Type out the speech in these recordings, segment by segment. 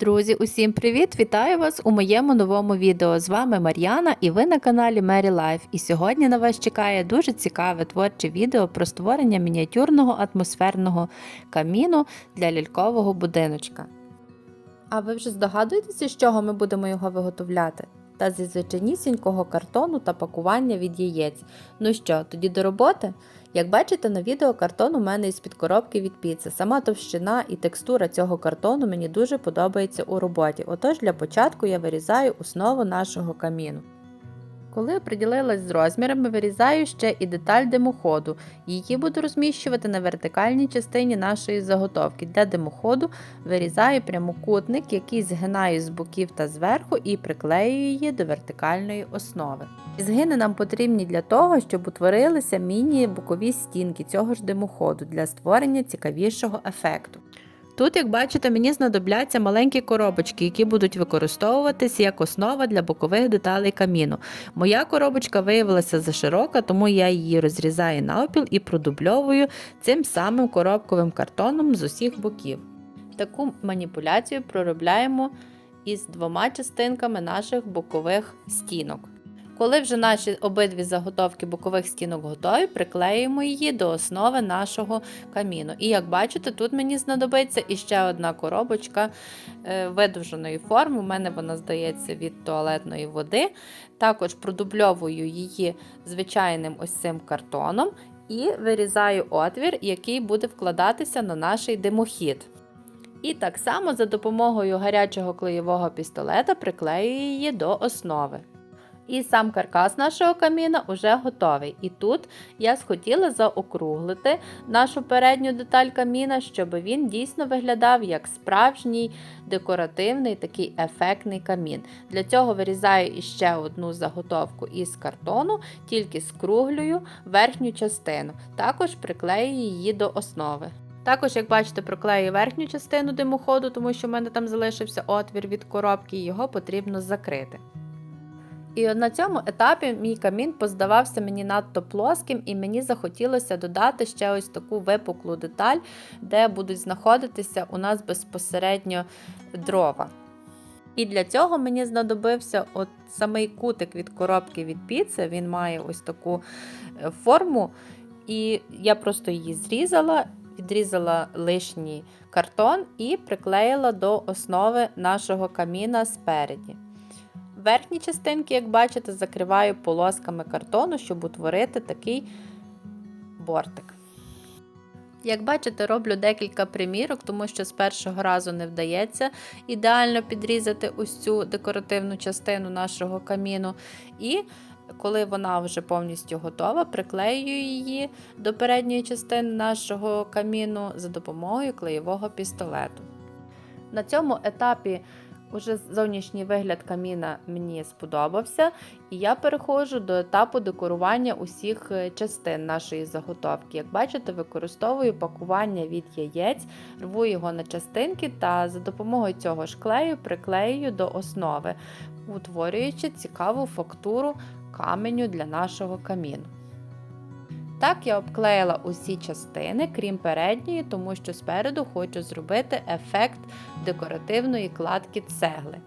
Друзі, усім привіт! Вітаю вас у моєму новому відео. З вами Мар'яна і ви на каналі Mary Life. І сьогодні на вас чекає дуже цікаве творче відео про створення мініатюрного атмосферного каміну для лялькового будиночка. А ви вже здогадуєтеся, з чого ми будемо його виготовляти? Та зі звичайнісінького картону та пакування від яєць. Ну що, тоді до роботи? Як бачите на відео, картон у мене із-під коробки від піци. Сама товщина і текстура цього картону мені дуже подобається у роботі. Отож для початку я вирізаю основу нашого каміну. Коли оприділилась з розмірами, вирізаю ще і деталь димоходу. Її буду розміщувати на вертикальній частині нашої заготовки. Для димоходу вирізаю прямокутник, який згинаю з боків та зверху і приклеюю її до вертикальної основи. Згини нам потрібні для того, щоб утворилися міні-бокові стінки цього ж димоходу для створення цікавішого ефекту. Тут, як бачите, мені знадобляться маленькі коробочки, які будуть використовуватися як основа для бокових деталей каміну. Моя коробочка виявилася заширока, тому я її розрізаю навпіл і продубльовую цим самим коробковим картоном з усіх боків. Таку маніпуляцію проробляємо із двома частинками наших бокових стінок. Коли вже наші обидві заготовки бокових стінок готові, приклеїмо її до основи нашого каміну. І як бачите, тут мені знадобиться іще одна коробочка е, видовженої форми. У мене вона здається від туалетної води. Також продубльовую її звичайним ось цим картоном і вирізаю отвір, який буде вкладатися на наш димохід. І так само за допомогою гарячого клеєвого пістолета приклеюю її до основи. І сам каркас нашого каміна вже готовий. І тут я схотіла заокруглити нашу передню деталь каміна, щоб він дійсно виглядав як справжній декоративний такий ефектний камін. Для цього вирізаю іще одну заготовку із картону, тільки скруглюю верхню частину. Також приклею її до основи. Також, як бачите, проклею верхню частину димоходу, тому що в мене там залишився отвір від коробки, і його потрібно закрити. І на цьому етапі мій камін поздавався мені надто плоским, і мені захотілося додати ще ось таку випуклу деталь, де будуть знаходитися у нас безпосередньо дрова. І для цього мені знадобився от самий кутик від коробки від піци. Він має ось таку е, форму, і я просто її зрізала, відрізала лишній картон і приклеїла до основи нашого каміна спереді. Верхні частинки, як бачите, закриваю полосками картону, щоб утворити такий бортик. Як бачите, роблю декілька примірок, тому що з першого разу не вдається ідеально підрізати ось цю декоративну частину нашого каміну. І коли вона вже повністю готова, приклеюю її до передньої частини нашого каміну за допомогою клеєвого пістолету. На цьому етапі Уже зовнішній вигляд каміна мені сподобався, і я переходжу до етапу декорування усіх е, частин нашої заготовки. Як бачите, використовую пакування від яєць, рву його на частинки та за допомогою цього ж клею приклеюю до основи, утворюючи цікаву фактуру каменю для нашого каміну. Так, я обклеїла усі частини, крім передньої, тому що спереду хочу зробити ефект декоративної кладки цегли.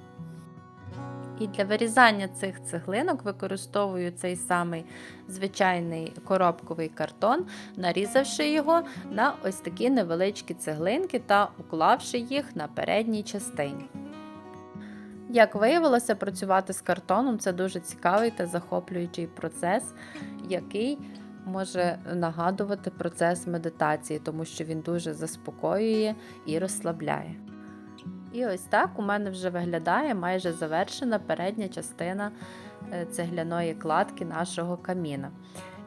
І для вирізання цих цеглинок використовую цей самий звичайний коробковий картон, нарізавши його на ось такі невеличкі цеглинки та уклавши їх на передній частині. Як виявилося, працювати з картоном це дуже цікавий та захоплюючий процес, який може нагадувати процес медитації, тому що він дуже заспокоює і розслабляє. І ось так у мене вже виглядає майже завершена передня частина е, цегляної кладки нашого каміна.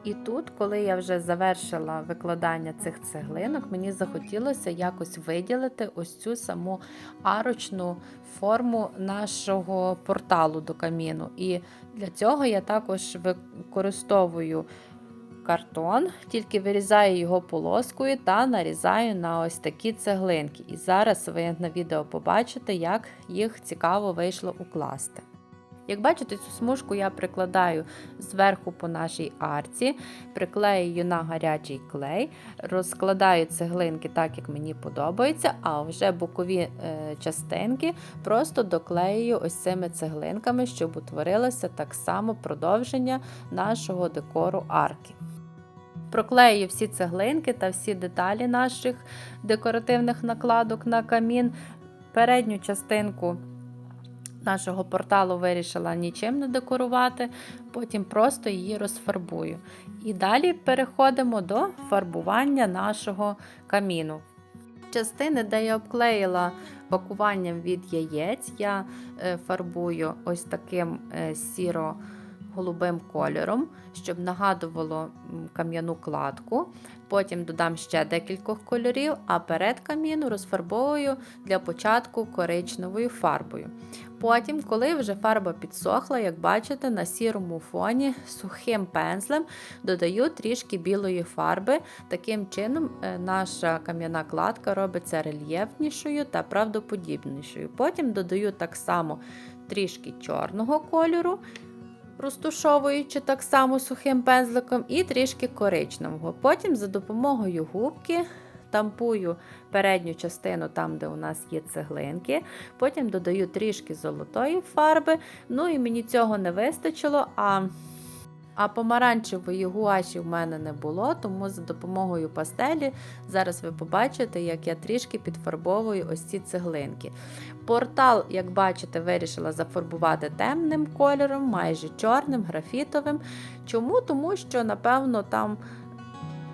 І тут, коли я вже завершила викладання цих цеглинок, мені захотілося якось виділити ось цю саму арочну форму нашого порталу до каміну. І для цього я також використовую картон, тільки вирізаю його полоскою та нарізаю на ось такі цеглинки. І зараз ви на відео побачите, як їх цікаво вийшло укласти. Як бачите, цю смужку я прикладаю зверху по нашій арці, приклеюю на гарячий клей, розкладаю цеглинки так, як мені подобається, а вже бокові е, частинки просто доклеюю ось цими цеглинками, щоб утворилося так само продовження нашого декору арки. Проклею всі цеглинки та всі деталі наших декоративних накладок на камін. Передню частинку нашого порталу вирішила нічим не декорувати, потім просто її розфарбую. І далі переходимо до фарбування нашого каміну. Частини, де я обклеїла пакуванням від яєць, я е, фарбую ось таким е, сіро голубим кольором, щоб нагадувало кам'яну кладку. Потім додам ще декількох кольорів, а перед каміну розфарбовую для початку коричневою фарбою. Потім, коли вже фарба підсохла, як бачите, на сірому фоні сухим пензлем додаю трішки білої фарби. Таким чином, е, наша кам'яна кладка робиться рельєфнішою та правдоподібнішою. Потім додаю так само трішки чорного кольору розтушовуючи так само сухим пензликом, і трішки коричневого. Потім за допомогою губки тампую передню частину там, де у нас є цеглинки. Потім додаю трішки золотої фарби. Ну і мені цього не вистачило. а... А помаранчевої гуаші в мене не було, тому за допомогою пастелі зараз ви побачите, як я трішки підфарбовую ось ці цеглинки. Портал, як бачите, вирішила зафарбувати темним кольором, майже чорним, графітовим. Чому? Тому що, напевно, там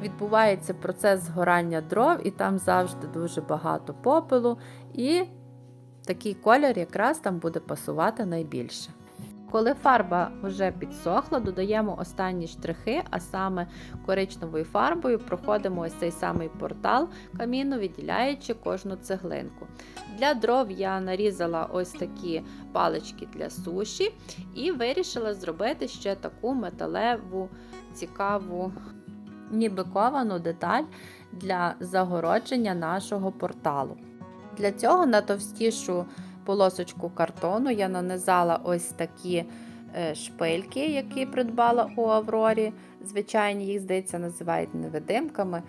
відбувається процес згорання дров, і там завжди дуже багато попелу. І такий колір якраз там буде пасувати найбільше. Коли фарба вже підсохла, додаємо останні штрихи, а саме коричневою фарбою проходимо ось цей самий портал каміну, відділяючи кожну цеглинку. Для дров я нарізала ось такі палички для суші і вирішила зробити ще таку металеву, цікаву, ніби ковану деталь для загородження нашого порталу. Для цього на товстішу полосочку картону я нанизала ось такі е, шпильки, які придбала у Аврорі. Звичайні, їх, здається, називають невидимками.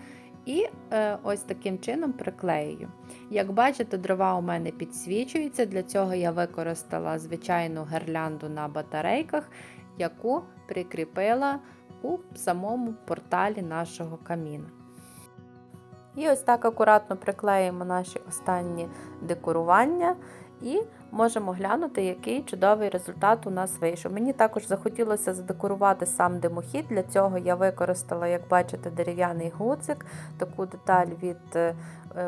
І е, ось таким чином приклеюю. Як бачите, дрова у мене підсвічуються. Для цього я використала звичайну гирлянду на батарейках, яку прикріпила у самому порталі нашого каміна. І ось так акуратно приклеїмо наші останні декорування. І можемо глянути, який чудовий результат у нас вийшов. Мені також захотілося задекорувати сам димохід. Для цього я використала, як бачите, дерев'яний гуцик, таку деталь від е,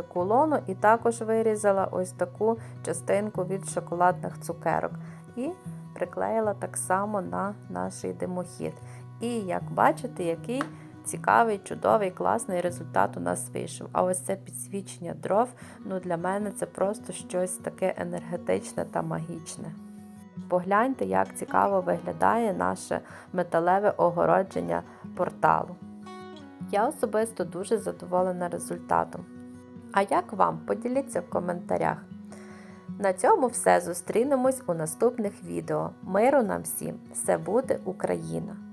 кулону, і також вирізала ось таку частинку від шоколадних цукерок. І приклеїла так само на наш димохід. І як бачите, який цікавий, чудовий, класний результат у нас вийшов. А ось це підсвічення дров, ну для мене це просто щось таке енергетичне та магічне. Погляньте, як цікаво виглядає наше металеве огородження порталу. Я особисто дуже задоволена результатом. А як вам? Поділіться в коментарях. На цьому все зустрінемось у наступних відео. Миру нам всім! Все буде Україна!